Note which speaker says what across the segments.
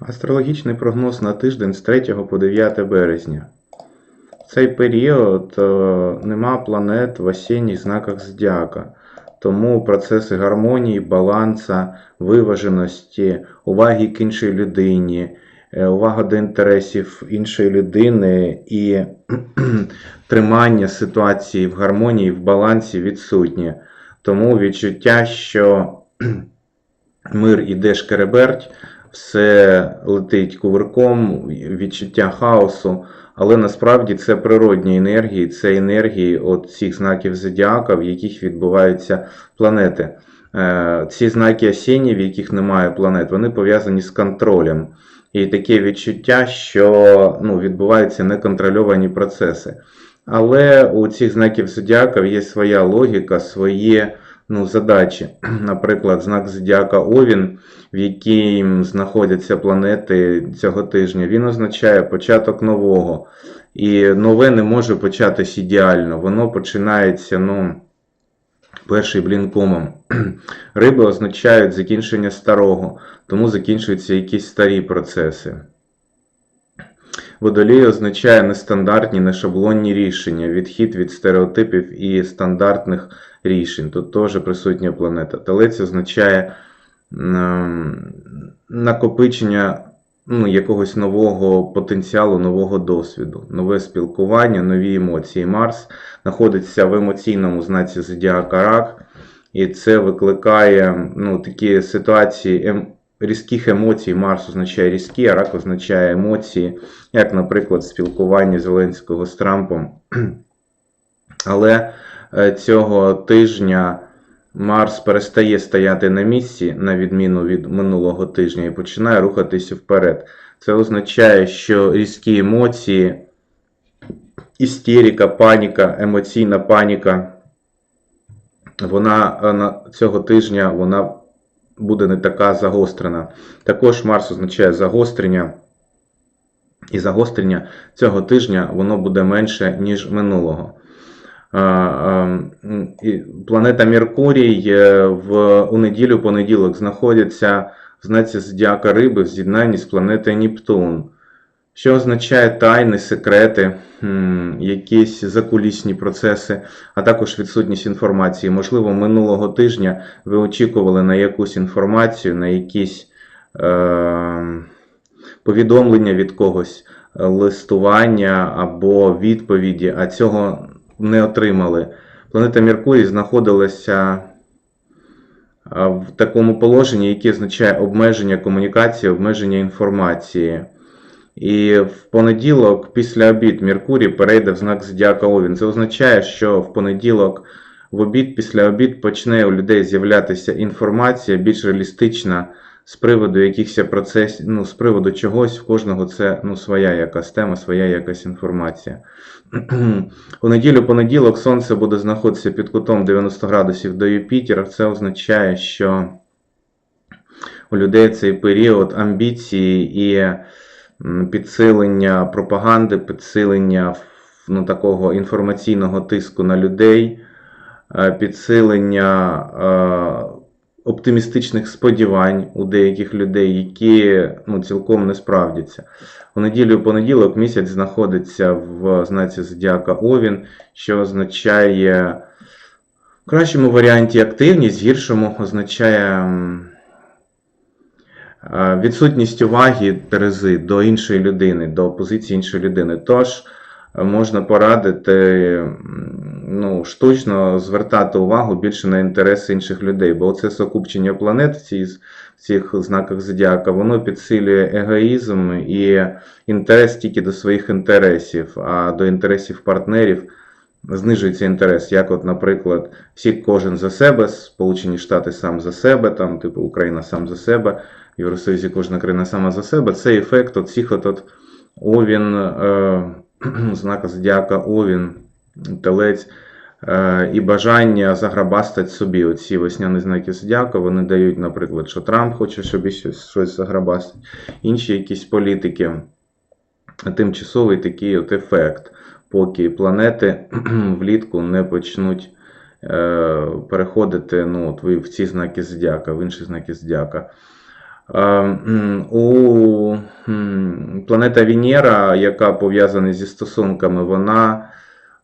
Speaker 1: Астрологічний прогноз на тиждень з 3 по 9 березня. В цей період е, нема планет в осінніх знаках зодіака. Тому процеси гармонії, баланса, виваженості, уваги к іншій людині, е, увага до інтересів іншої людини і тримання ситуації в гармонії, в балансі відсутні. Тому відчуття, що мир іде шкереберть, все летить кувирком, відчуття хаосу. Але насправді це природні енергії, це енергії от цих знаків зодіака, в яких відбуваються планети. Е, Ці знаки осінні, в яких немає планет, вони пов'язані з контролем. І таке відчуття, що ну, відбуваються неконтрольовані процеси. Але у цих знаків зодіака є своя логіка, свої ну, задачі. Наприклад, знак зодіака Овін, в якій знаходяться планети цього тижня, він означає початок нового. І нове не може початись ідеально. Воно починається, ну, перший блін комом. Риби означають закінчення старого, тому закінчуються якісь старі процеси. Водолій означає нестандартні, нешаблонні рішення, відхід від стереотипів і стандартних рішень. Тут теж присутня планета. Телець означає ем, накопичення ну, якогось нового потенціалу, нового досвіду, нове спілкування, нові емоції. Марс знаходиться в емоційному знаці Зодіака Рак, і це викликає ну, такі ситуації ем, різких емоцій. Марс означає різкі, а рак означає емоції, як, наприклад, спілкування Зеленського з Трампом. Але е, цього тижня Марс перестає стояти на місці, на відміну від минулого тижня, і починає рухатися вперед. Це означає, що різкі емоції, істерика, паніка, емоційна паніка, вона е, цього тижня вона буде не така загострена. Також Марс означає загострення. І загострення цього тижня воно буде менше, ніж минулого. Планета Меркурій е, в, у неділю понеділок знаходиться в знаці Зодіака Риби в з'єднанні з планетою Нептун, що означає тайни, секрети, якісь закулісні процеси, а також відсутність інформації. Можливо, минулого тижня ви очікували на якусь інформацію, на якісь е, повідомлення від когось, листування або відповіді, а цього не отримали. Планета Меркурій знаходилася в такому положенні, яке означає обмеження комунікації, обмеження інформації. І в понеділок, після обід, Меркурій перейде в знак Зодіака Овін. Це означає, що в понеділок, в обід, після обід почне у людей з'являтися інформація більш реалістична з приводу якихось процесів, ну, з приводу чогось, в кожного це ну, своя якась тема, своя якась інформація. У неділю понеділок Сонце буде знаходитися під кутом 90 градусів до Юпітера. Це означає, що у людей цей період амбіції і підсилення пропаганди, підсилення ну, такого інформаційного тиску на людей, е, підсилення е, оптимістичних сподівань у деяких людей, які ну, цілком не справдяться. У неділю понеділок місяць знаходиться в знаці Зодіака Овін, що означає в кращому варіанті активність, в гіршому означає відсутність уваги Терези до іншої людини, до позиції іншої людини. Тож е, можна порадити ну, штучно звертати увагу більше на інтереси інших людей, бо це сукупчення планет в цій в цих знаках зодіака, воно підсилює егоїзм і інтерес тільки до своїх інтересів, а до інтересів партнерів знижується інтерес. Як, от, наприклад, всі кожен за себе, Сполучені Штати сам за себе, там, типу Україна сам за себе, Євросоюзі кожна країна сама за себе. Це ефект от всіх от, от Овін, е, знака зодіака Овін, Телець. Е, і бажання заграбастати собі оці весняні знаки зодіака, вони дають, наприклад, що Трамп хоче собі щось, щось заграбастати, інші якісь політики. Тимчасовий такий от ефект, поки планети влітку не почнуть е, переходити ну, от в ці знаки зодіака, в інші знаки зодіака. Е, У планета Венера, яка пов'язана зі стосунками, вона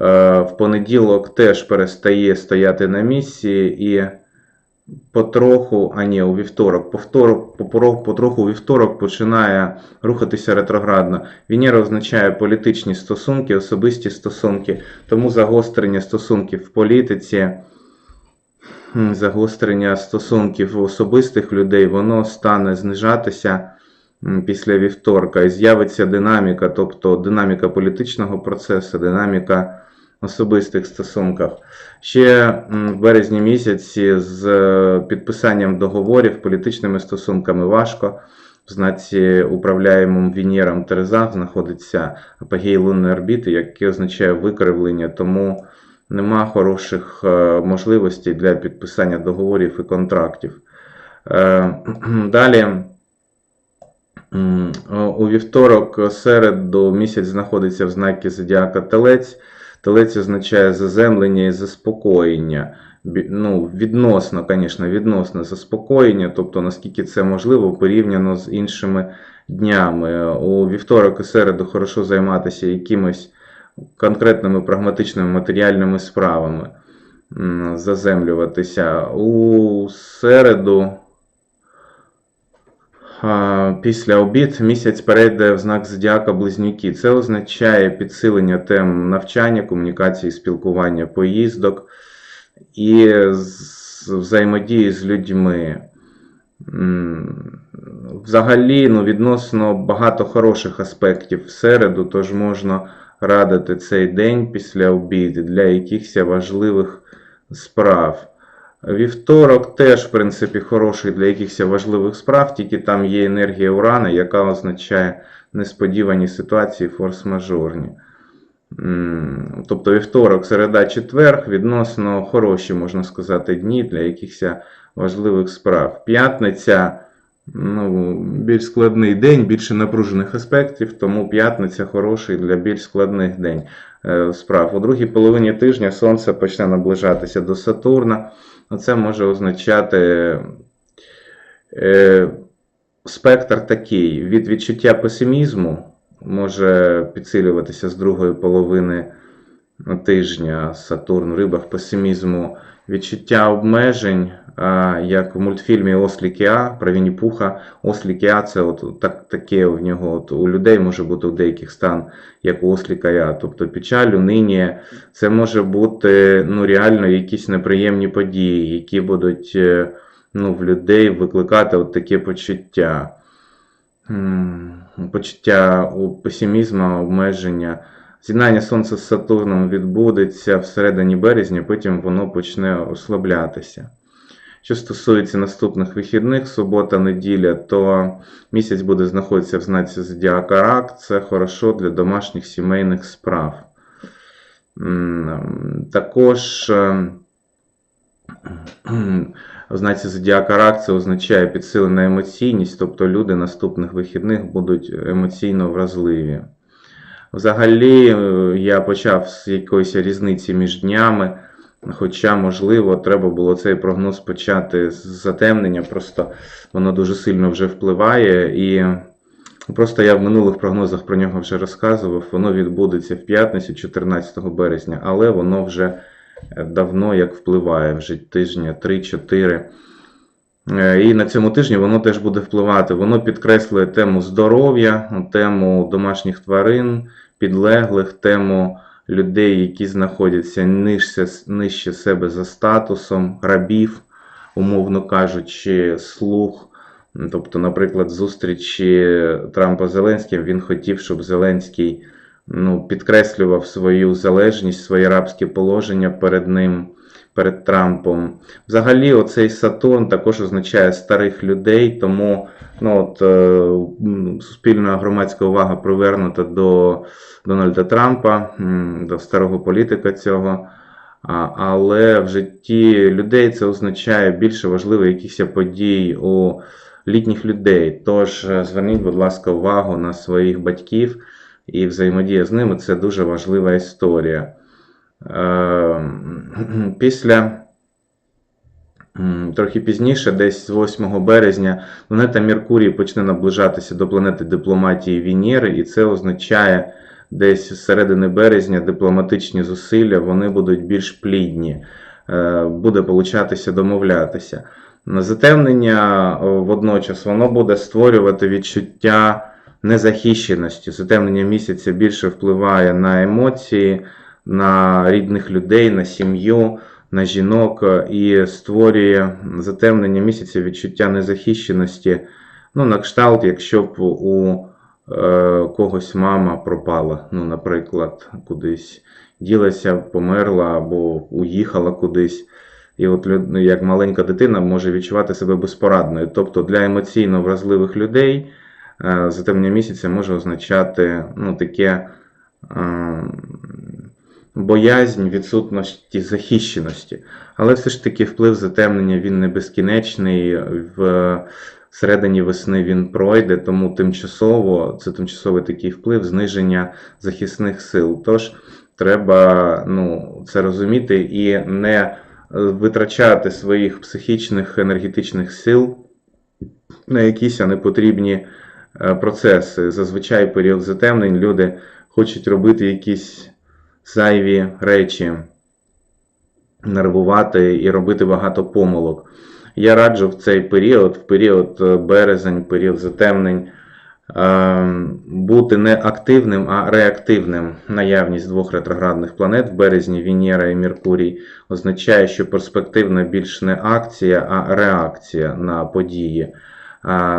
Speaker 1: е, в понеділок теж перестає стояти на місці і потроху, а ні, у вівторок, повторок, потроху у вівторок починає рухатися ретроградно. Венера означає політичні стосунки, особисті стосунки, тому загострення стосунків в політиці, загострення стосунків особистих людей, воно стане знижатися після вівторка і з'явиться динаміка, тобто динаміка політичного процесу, динаміка особистих стосунків. Ще в березні місяці з е, підписанням договорів політичними стосунками важко. В знаці управляємому Венером Терезах знаходиться апогей лунної орбіти, який означає викривлення, тому нема хороших е, можливостей для підписання договорів і контрактів. Е, Далі. У вівторок середу місяць знаходиться в знакі Зодіака Телець. Телець означає заземлення і заспокоєння. Ну, відносно, звісно, відносно заспокоєння, тобто наскільки це можливо порівняно з іншими днями. У вівторок і середу хорошо займатися якимось конкретними прагматичними матеріальними справами, заземлюватися. У середу. Після обід місяць перейде в знак зодіака Близнюки. Це означає підсилення тем навчання, комунікації, спілкування, поїздок і взаємодії з людьми. Взагалі, ну, відносно багато хороших аспектів в середу, тож можна радити цей день після обіду для якихось важливих справ. Вівторок теж, в принципі, хороший для якихось важливих справ, тільки там є енергія урана, яка означає несподівані ситуації, форс-мажорні. Тобто вівторок, середа, четверг відносно хороші, можна сказати, дні для якихось важливих справ. П'ятниця ну, більш складний день, більше напружених аспектів, тому п'ятниця хороший для більш складних день е, справ. У другій половині тижня Сонце почне наближатися до Сатурна. Це може означати е, спектр такий від відчуття песимізму може підсилюватися з другої половини тижня Сатурн в рибах песимізму, відчуття обмежень, як в мультфільмі Ослі Кіа про Вінні Пуха. Ослі Кіа це от так, таке в нього от, у людей може бути у деяких стан, як у Ослі Кая. Тобто печаль, униння, це може бути ну, реально якісь неприємні події, які будуть е, ну, в людей викликати от таке почуття. Почуття песимізму, обмеження. З'єднання Сонця з Сатурном відбудеться всередині березня, потім воно почне ослаблятися. Що стосується наступних вихідних, субота, неділя, то місяць буде знаходитися в знаці Зодіака Рак. Це хорошо для домашніх сімейних справ. Також е, в знаці Зодіака Рак це означає підсилена емоційність, тобто люди наступних вихідних будуть емоційно вразливі. Взагалі, е, я почав з якоїсь різниці між днями, хоча, можливо, треба було цей прогноз почати з затемнення, просто воно дуже сильно вже впливає. І просто я в минулих прогнозах про нього вже розказував. Воно відбудеться в п'ятницю, 14 березня, але воно вже е, давно як впливає, вже тижня 3-4. Е, І на цьому тижні воно теж буде впливати. Воно підкреслює тему здоров'я, тему домашніх тварин, підлеглих, тему людей, які знаходяться нижче, нижче себе за статусом, рабів, умовно кажучи, слуг. Тобто, наприклад, зустрічі Трампа з Зеленським він хотів, щоб Зеленський ну, підкреслював свою залежність, своє рабське положення перед ним, перед Трампом. Взагалі, оцей Сатурн також означає старих людей, тому ну, от, е, суспільна громадська увага привернута до Дональда Трампа, до старого політика цього. Але в житті людей це означає більше важливих якихось подій у літніх людей. Тож е, зверніть, будь ласка, увагу на своїх батьків і взаємодія з ними це дуже важлива історія. Е, Після Трохи пізніше, десь з 8 березня, планета Меркурій почне наближатися до планети дипломатії Венери, і це означає, десь з середини березня дипломатичні зусилля вони будуть більш плідні, Е, буде получатися домовлятися. Затемнення водночас воно буде створювати відчуття незахищеності. Затемнення місяця більше впливає на емоції, на рідних людей, на сім'ю на жінок е, і створює затемнення місяця відчуття незахищеності. Ну, на кшталт, якщо б у е, когось мама пропала, ну, наприклад, кудись ділася, померла або уїхала кудись. І от ну, як маленька дитина може відчувати себе безпорадною. Тобто для емоційно вразливих людей е, затемнення місяця може означати ну, таке е, боязнь відсутності захищеності. Але все ж таки вплив затемнення він не безкінечний. В середині весни він пройде, тому тимчасово це тимчасовий такий вплив зниження захисних сил. Тож треба ну, це розуміти і не е, витрачати своїх психічних енергетичних сил на якісь непотрібні е, процеси. Зазвичай період затемнень люди хочуть робити якісь зайві речі, нервувати і робити багато помилок. Я раджу в цей період, в період е, березень, період затемнень, е, бути не активним, а реактивним. Наявність двох ретроградних планет в березні Венера і Меркурій означає, що перспективна більш не акція, а реакція на події.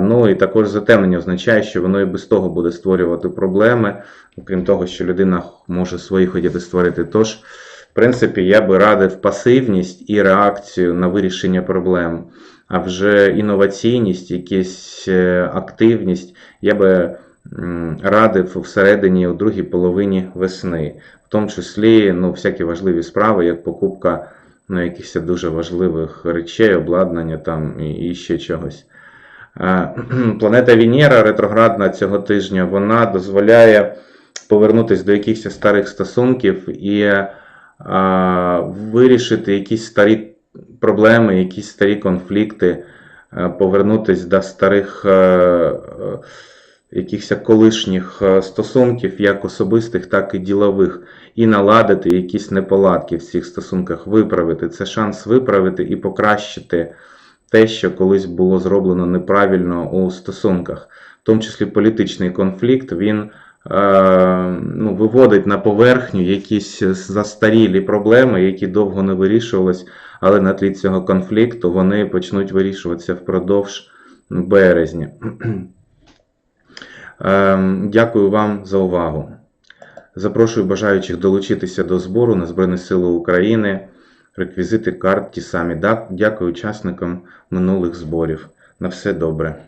Speaker 1: Ну і також затемнення означає, що воно і без того буде створювати проблеми, окрім того, що людина може свої хотіти створити. Тож, в принципі, я би радив пасивність і реакцію на вирішення проблем. А вже інноваційність, якась е, активність, я би радив всередині, у другій половині весни, в тому числі ну, всякі важливі справи, як покупка ну, якихось дуже важливих речей, обладнання там і ще чогось. Е, Планета Венера ретроградна цього тижня вона дозволяє повернутися до якихось старих стосунків і е, вирішити якісь старі проблеми, якісь старі конфлікти, е, повернутися до старих якихось колишніх стосунків, як особистих, так і ділових, і наладити якісь неполадки в цих стосунках, виправити. Це шанс виправити і покращити те, що колись було зроблено неправильно у стосунках, в тому числі політичний конфлікт, він е, ну, виводить на поверхню якісь застарілі проблеми, які довго не вирішувались, але на тлі цього конфлікту вони почнуть вирішуватися впродовж березня. Е, Дякую вам за увагу. Запрошую бажаючих долучитися до збору на Збройні Сили України. Реквізити карт ті самі. Дякую учасникам минулих зборів. На все добре.